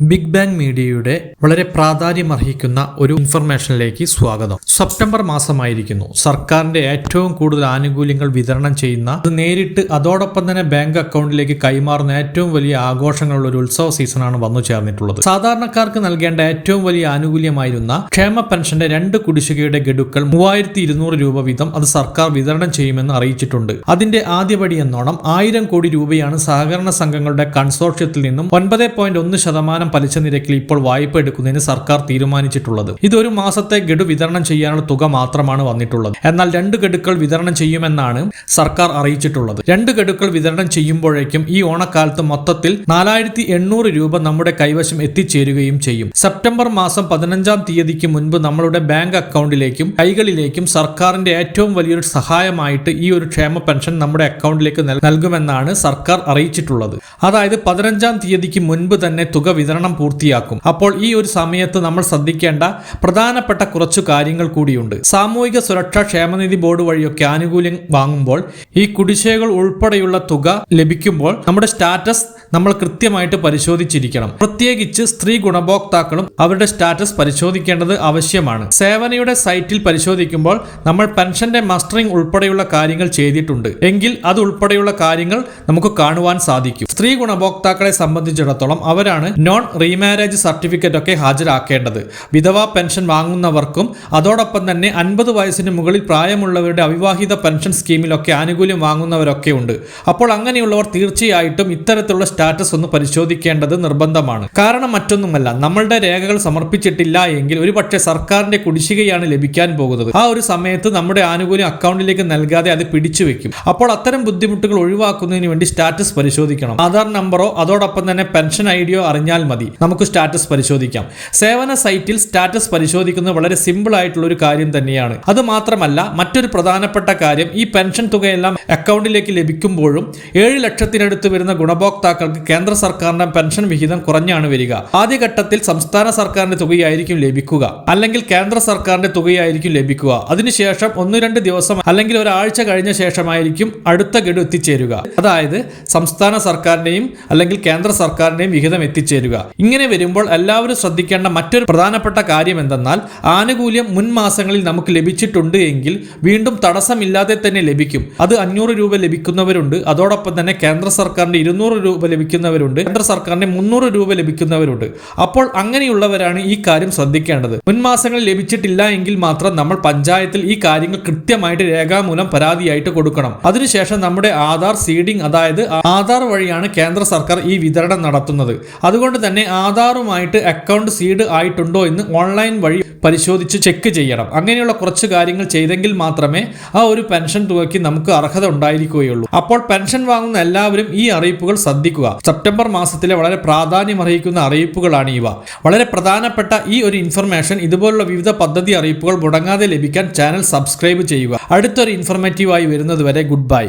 Big bang മീഡിയയുടെ വളരെ പ്രാധാന്യമർഹിക്കുന്ന ഒരു ഇൻഫർമേഷനിലേക്ക് സ്വാഗതം. സെപ്റ്റംബർ മാസമായിരിക്കുന്നു. സർക്കാരിന്റെ ഏറ്റവും കൂടുതൽ ആനുകൂല്യങ്ങൾ വിതരണം ചെയ്യുന്ന അത് നേരിട്ട് അതോടൊപ്പം തന്നെ ബാങ്ക് അക്കൗണ്ടിലേക്ക് കൈമാറുന്ന ഏറ്റവും വലിയ ആഘോഷങ്ങളുള്ള ഒരു ഉത്സവ സീസണാണ് വന്നു ചേർന്നിട്ടുള്ളത്. സാധാരണക്കാർക്ക് നൽകേണ്ട ഏറ്റവും വലിയ ആനുകൂല്യമായിരുന്ന ക്ഷേമ പെൻഷന്റെ രണ്ട് കുടിശ്ശികയുടെ ഗഡുക്കൾ മൂവായിരത്തി ഇരുന്നൂറ് രൂപ വീതം അത് സർക്കാർ വിതരണം ചെയ്യുമെന്ന് അറിയിച്ചിട്ടുണ്ട്. അതിന്റെ ആദ്യപടി എന്നോണം ആയിരം കോടി രൂപയാണ് സഹകരണ സംഘങ്ങളുടെ കൺസോർഷ്യത്തിൽ നിന്നും ഒൻപത് പോയിന്റ് ഒന്ന് ശതമാനം പലിശ നിരക്കിൽ ഇപ്പോൾ വായ്പ എടുക്കുന്നതിന് സർക്കാർ തീരുമാനിച്ചിട്ടുള്ളത്. ഇത് ഒരു മാസത്തെ ഗഡു വിതരണം ചെയ്യാനുള്ള തുക മാത്രമാണ് വന്നിട്ടുള്ളത്. എന്നാൽ രണ്ട് ഗഡുക്കൾ വിതരണം ചെയ്യുമെന്നാണ് സർക്കാർ അറിയിച്ചിട്ടുള്ളത്. രണ്ട് ഗഡുക്കൾ വിതരണം ചെയ്യുമ്പോഴേക്കും ഈ ഓണക്കാലത്ത് മൊത്തത്തിൽ നാലായിരത്തി എണ്ണൂറ് രൂപ നമ്മുടെ കൈവശം എത്തിച്ചേരുകയും ചെയ്യും. സെപ്റ്റംബർ മാസം പതിനഞ്ചാം തീയതിക്ക് മുൻപ് നമ്മളുടെ ബാങ്ക് അക്കൗണ്ടിലേക്കും കൈകളിലേക്കും സർക്കാരിന്റെ ഏറ്റവും വലിയൊരു സഹായമായിട്ട് ഈ ഒരു ക്ഷേമ പെൻഷൻ നമ്മുടെ അക്കൗണ്ടിലേക്ക് നൽ- നൽകുമെന്നാണ് സർക്കാർ അറിയിച്ചിട്ടുള്ളത്. അതായത് പതിനഞ്ചാം തീയതിക്ക് മുൻപ് തന്നെ തുക വിതരണം പൂർത്തിയാക്കും. അപ്പോൾ ഈ ഒരു സമയത്ത് നമ്മൾ ശ്രദ്ധിക്കേണ്ട പ്രധാനപ്പെട്ട കുറച്ചു കാര്യങ്ങൾ കൂടിയുണ്ട്. സാമൂഹിക സുരക്ഷാ ക്ഷേമനിധി ബോർഡ് വഴിയൊക്കെ ആനുകൂല്യം വാങ്ങുമ്പോൾ ഈ കുടിശ്ശികകൾ ഉൾപ്പെടെയുള്ള തുക ലഭിക്കുമ്പോൾ നമ്മുടെ സ്റ്റാറ്റസ് നമ്മൾ കൃത്യമായിട്ട് പരിശോധിച്ചിരിക്കണം. പ്രത്യേകിച്ച് സ്ത്രീ ഗുണഭോക്താക്കളും അവരുടെ സ്റ്റാറ്റസ് പരിശോധിക്കേണ്ടത് ആവശ്യമാണ്. സേവനയുടെ സൈറ്റിൽ പരിശോധിക്കുമ്പോൾ നമ്മൾ പെൻഷന്റെ മസ്റ്ററിംഗ് ഉൾപ്പെടെയുള്ള കാര്യങ്ങൾ ചെയ്തിട്ടുണ്ട്. എങ്കിൽ അത് ഉൾപ്പെടെയുള്ള കാര്യങ്ങൾ നമുക്ക് കാണുവാൻ സാധിക്കും. സ്ത്രീ ഗുണഭോക്താക്കളെ സംബന്ധിച്ചിടത്തോളം അവരാണ് നോൺ റീമാരേജ് സർട്ടിഫിക്കറ്റ് ഒക്കെ ഹാജരാക്കേണ്ടത്. വിധവാ പെൻഷൻ വാങ്ങുന്നവർക്കും അതോടൊപ്പം തന്നെ അൻപത് വയസ്സിന് മുകളിൽ പ്രായമുള്ളവരുടെ അവിവാഹിത പെൻഷൻ സ്കീമിലൊക്കെ ആനുകൂല്യം വാങ്ങുന്നവരൊക്കെ ഉണ്ട്. അപ്പോൾ അങ്ങനെയുള്ളവർ തീർച്ചയായിട്ടും ഇത്തരത്തിലുള്ള സ്റ്റാറ്റസ് ഒന്ന് പരിശോധിക്കേണ്ടത് നിർബന്ധമാണ്. കാരണം മറ്റൊന്നുമല്ല നമ്മളുടെ രേഖകൾ സമർപ്പിച്ചിട്ടില്ല എങ്കിൽ ഒരുപക്ഷെ സർക്കാരിന്റെ കുടിശ്ശികയാണ് ലഭിക്കാൻ പോകുന്നത്. ആ ഒരു സമയത്ത് നമ്മുടെ ആനുകൂല്യം അക്കൗണ്ടിലേക്ക് നൽകാതെ അത് പിടിച്ചു വെക്കും. അപ്പോൾ അത്തരം ബുദ്ധിമുട്ടുകൾ ഒഴിവാക്കുന്നതിന് വേണ്ടി സ്റ്റാറ്റസ് പരിശോധിക്കണം. ആധാർ നമ്പറോ അതോടൊപ്പം തന്നെ പെൻഷൻ ഐഡിയോ ഡിയോ അറിഞ്ഞാൽ മതി. നമുക്ക് സ്റ്റാറ്റസ് പരിശോധിക്കാം. സേവന സൈറ്റിൽ സ്റ്റാറ്റസ് പരിശോധിക്കുന്നത് വളരെ സിമ്പിൾ ആയിട്ടുള്ള ഒരു കാര്യം തന്നെയാണ്. അത് മാത്രമല്ല മറ്റൊരു പ്രധാനപ്പെട്ട കാര്യം ഈ പെൻഷൻ തുകയെല്ലാം അക്കൗണ്ടിലേക്ക് ലഭിക്കുമ്പോഴും ഏഴ് ലക്ഷത്തിനടുത്ത് വരുന്ന ഗുണഭോക്താക്കൾക്ക് കേന്ദ്ര സർക്കാരിന്റെ പെൻഷൻ വിഹിതം കുറഞ്ഞാണ് വരിക. ആദ്യഘട്ടത്തിൽ സംസ്ഥാന സർക്കാരിന്റെ തുകയായിരിക്കും ലഭിക്കുക. അല്ലെങ്കിൽ കേന്ദ്ര സർക്കാരിന്റെ തുകയായിരിക്കും ലഭിക്കുക. അതിനുശേഷം ഒന്ന് രണ്ട് ദിവസം അല്ലെങ്കിൽ ഒരാഴ്ച കഴിഞ്ഞ ശേഷമായിരിക്കും അടുത്ത ഗഡു എത്തിച്ചേരുക. അതായത് സംസ്ഥാന സർക്കാരിന്റെയും അല്ലെങ്കിൽ കേന്ദ്ര സർക്കാരിന്റെയും വിഹിതം എത്തിച്ചേരുക. ഇങ്ങനെ വരുമ്പോൾ എല്ലാവരും ശ്രദ്ധിക്കേണ്ട മറ്റൊരു പ്രധാനപ്പെട്ട കാര്യം എന്തെന്നാൽ ആനുകൂല്യം മുൻ മാസങ്ങളിൽ നമുക്ക് ലഭിച്ചിട്ടുണ്ട് എങ്കിൽ വീണ്ടും തടസ്സമില്ലാതെ തന്നെ ലഭിക്കും. അത് അഞ്ഞൂറ് രൂപ ലഭിക്കുന്നവരുണ്ട്. അതോടൊപ്പം തന്നെ കേന്ദ്ര സർക്കാരിന്റെ ഇരുന്നൂറ് രൂപ ലഭിക്കുന്നവരുണ്ട്. കേന്ദ്ര സർക്കാരിന് മുന്നൂറ് രൂപ ലഭിക്കുന്നവരുണ്ട്. അപ്പോൾ അങ്ങനെയുള്ളവരാണ് ഈ കാര്യം ശ്രദ്ധിക്കേണ്ടത്. മുൻമാസങ്ങൾ ലഭിച്ചിട്ടില്ല എങ്കിൽ മാത്രം നമ്മൾ പഞ്ചായത്തിൽ ഈ കാര്യങ്ങൾ കൃത്യമായിട്ട് രേഖാമൂലം പരാതിയായിട്ട് കൊടുക്കണം. അതിനുശേഷം നമ്മുടെ ആധാർ സീഡിംഗ് അതായത് ആധാർ വഴിയാണ് കേന്ദ്ര സർക്കാർ ഈ വിതരണം നടത്തുന്നത്. അതുകൊണ്ട് തന്നെ ആധാറുമായിട്ട് അക്കൗണ്ട് സീഡ് ആയിട്ടുണ്ടോ എന്ന് ഓൺലൈൻ വഴി പരിശോധിച്ച് ചെക്ക് ചെയ്യണം. അങ്ങനെയുള്ള കുറച്ച് കാര്യങ്ങൾ ചെയ്തെങ്കിൽ മാത്രമേ ആ ഒരു പെൻഷൻ തുകയ്ക്ക് നമുക്ക് അർഹത ഉണ്ടായിരിക്കുകയുള്ളൂ. അപ്പോൾ പെൻഷൻ വാങ്ങുന്ന എല്ലാവരും ഈ അറിയിപ്പുകൾ ശ്രദ്ധിക്കുക. സെപ്റ്റംബർ മാസത്തിലെ വളരെ പ്രാധാന്യമർഹിക്കുന്ന അറിയിപ്പുകളാണ് ഇവ. വളരെ പ്രധാനപ്പെട്ട ഈ ഒരു ഇൻഫർമേഷൻ ഇതുപോലുള്ള വിവിധ പദ്ധതി അറിയിപ്പുകൾ മുടങ്ങാതെ ലഭിക്കാൻ ചാനൽ സബ്സ്ക്രൈബ് ചെയ്യുക. അടുത്തൊരു ഇൻഫർമേറ്റീവായി വരുന്നതുവരെ ഗുഡ് ബൈ